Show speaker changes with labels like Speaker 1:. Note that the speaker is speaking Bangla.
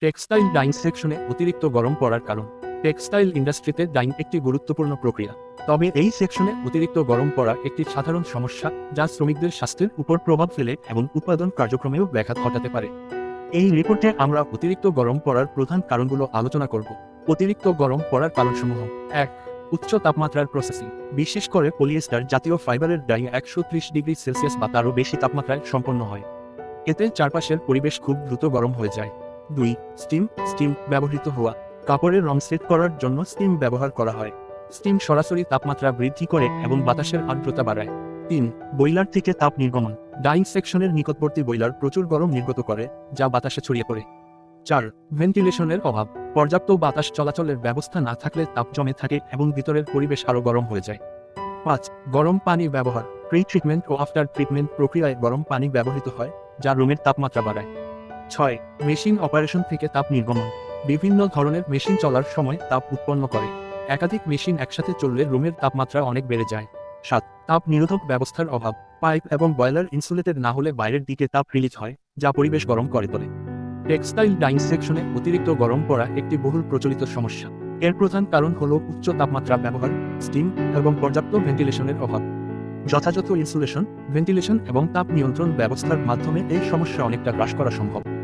Speaker 1: টেক্সটাইল ডাইং সেকশনে অতিরিক্ত গরম পড়ার কারণ। টেক্সটাইল ইন্ডাস্ট্রিতে ডাইং একটি গুরুত্বপূর্ণ প্রক্রিয়া। তবে এই সেকশনে অতিরিক্ত গরম পড়া একটি সাধারণ সমস্যা, যা শ্রমিকদের স্বাস্থ্যের উপর প্রভাব ফেলে এবং উৎপাদন কার্যক্রমেও ব্যাঘাত ঘটাতে পারে। এই রিপোর্টে আমরা অতিরিক্ত গরম পড়ার প্রধান কারণগুলো আলোচনা করব। অতিরিক্ত গরম পড়ার কারণসমূহ। এক, উচ্চ তাপমাত্রার প্রসেসিং। বিশেষ করে পলিয়েস্টার জাতীয় ফাইবারের ডাই একশো ডিগ্রি সেলসিয়াস বা তারও বেশি তাপমাত্রায় সম্পন্ন হয়। এতে চারপাশের পরিবেশ খুব দ্রুত গরম হয়ে যায়। দুই স্টিম স্টিম ব্যবহৃত হওয়া। কাপড়ের রং সেট করার জন্য স্টিম ব্যবহার করা হয়। স্টিম সরাসরি তাপমাত্রা বৃদ্ধি করে এবং বাতাসের আর্দ্রতা বাড়ায়। তিন বয়লার থেকে তাপ নির্গমন। ডাইং সেকশনের নিকটবর্তী বয়লার প্রচুর গরম নির্গত করে, যা বাতাসে ছড়িয়ে পড়ে। চার, ভেন্টিলেশনের অভাব। পর্যাপ্ত বাতাস চলাচলের ব্যবস্থা না থাকলে তাপ জমে থাকে এবং ভিতরের পরিবেশ আরও গরম হয়ে যায়। পাঁচ, গরম পানি ব্যবহার। প্রি ট্রিটমেন্ট ও আফটার ট্রিটমেন্ট প্রক্রিয়ায় গরম পানি ব্যবহৃত হয়, যা রুমের তাপমাত্রা বাড়ায়। ছয়, মেশিন অপারেশন থেকে তাপ নির্গমন। বিভিন্ন ধরনের মেশিন চলার সময় তাপ উৎপন্ন করে। একাধিক মেশিন একসাথে চললে রুমের তাপমাত্রা অনেক বেড়ে যায়। সাত, তাপ নিরোধক ব্যবস্থার অভাব। পাইপ এবং বয়লার ইনসুলেটেড না হলে বাইরের দিকে তাপ রিলিজ হয়, যা পরিবেশ গরম করে তোলে। টেক্সটাইল ডাইং সেকশনে অতিরিক্ত গরম পড়া একটি বহুল প্রচলিত সমস্যা। এর প্রধান কারণ হল উচ্চ তাপমাত্রা ব্যবহার, স্টিম এবং পর্যাপ্ত ভেন্টিলেশনের অভাব। যথাযথ ইনসুলেশন, ভেন্টিলেশন এবং তাপ নিয়ন্ত্রণ ব্যবস্থার মাধ্যমে এই সমস্যা অনেকটা হ্রাস করা সম্ভব।